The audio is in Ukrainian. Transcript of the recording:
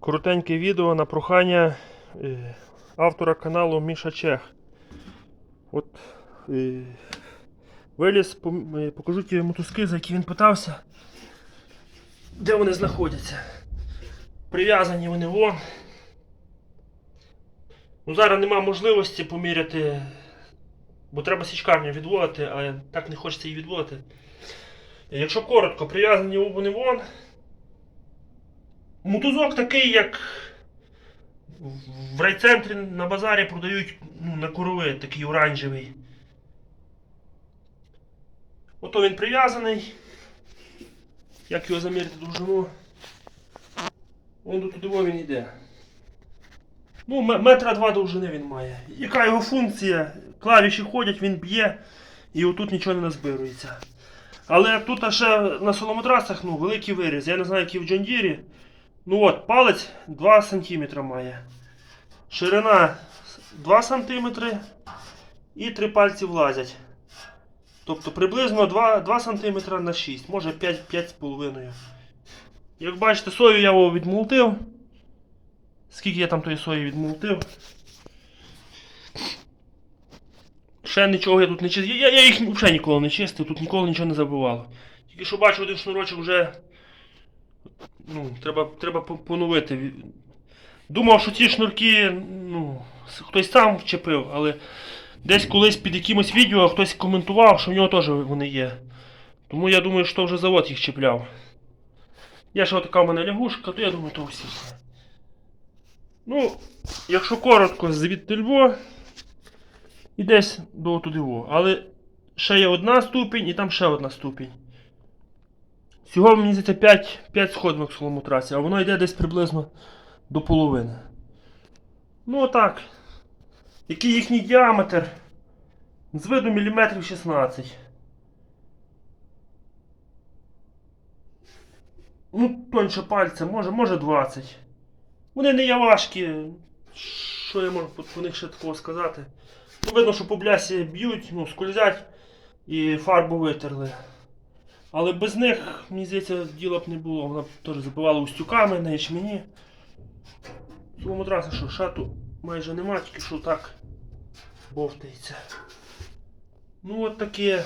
коротеньке відео на прохання е, автора каналу Міша Чех. От е, виліз, е, покажу ті мотузки, за які він питався. Де вони знаходяться? Прив'язані вони вон. Ну, зараз нема можливості поміряти, бо треба січкарню відводити, а так не хочеться її відводити. Якщо коротко, прив'язані вони вон. Мотузок такий, як в райцентрі на базарі продають ну, на корови, такий оранжевий. Ото він прив'язаний. Як його заміряти довжину? Вон до туди він йде. Ну, метра два довжини він має. Яка його функція? Клавіші ходять, він б'є, і отут нічого не назбирується. Але тут ще на соломотрасах ну, великий виріз. Я не знаю, який в Джондірі. Ну от, палець 2 см має. Ширина 2 см і 3 пальці влазять. Тобто приблизно 2, 2 см на 6, може 5, 5,5. Як бачите, сою я його відмолотив. Скільки я там тої сої відмолотив. Ще нічого я тут не чистив. Я, я їх взагалі ніколи не чистив, тут ніколи нічого не забивало. Тільки що бачу один шнурочок вже. Ну, треба, треба поновити. Думав, що ці шнурки, ну, хтось сам вчепив, але десь колись під якимось відео хтось коментував, що в нього теж вони є. Тому я думаю, що вже завод їх чіпляв. Я ще така в мене лягушка, то я думаю, то всі. Ну, якщо коротко, звідти Льво і десь до туди. Але ще є одна ступінь і там ще одна ступінь. Всього, мені здається, 5, 5 сходинок в трасі, а воно йде десь приблизно до половини. Ну отак. Який їхній діаметр? З виду міліметрів 16. Ну, тоньше пальця, може, може 20. Вони не є важкі. Що я можу по, них ще такого сказати? Ну, видно, що по блясі б'ють, ну, скользять і фарбу витерли. Але без них, мені здається, діла б не було. Вона б теж забивала устюками на ячмені. Цьому одразу, що шату майже нема, тільки що так бовтається. Ну от таке.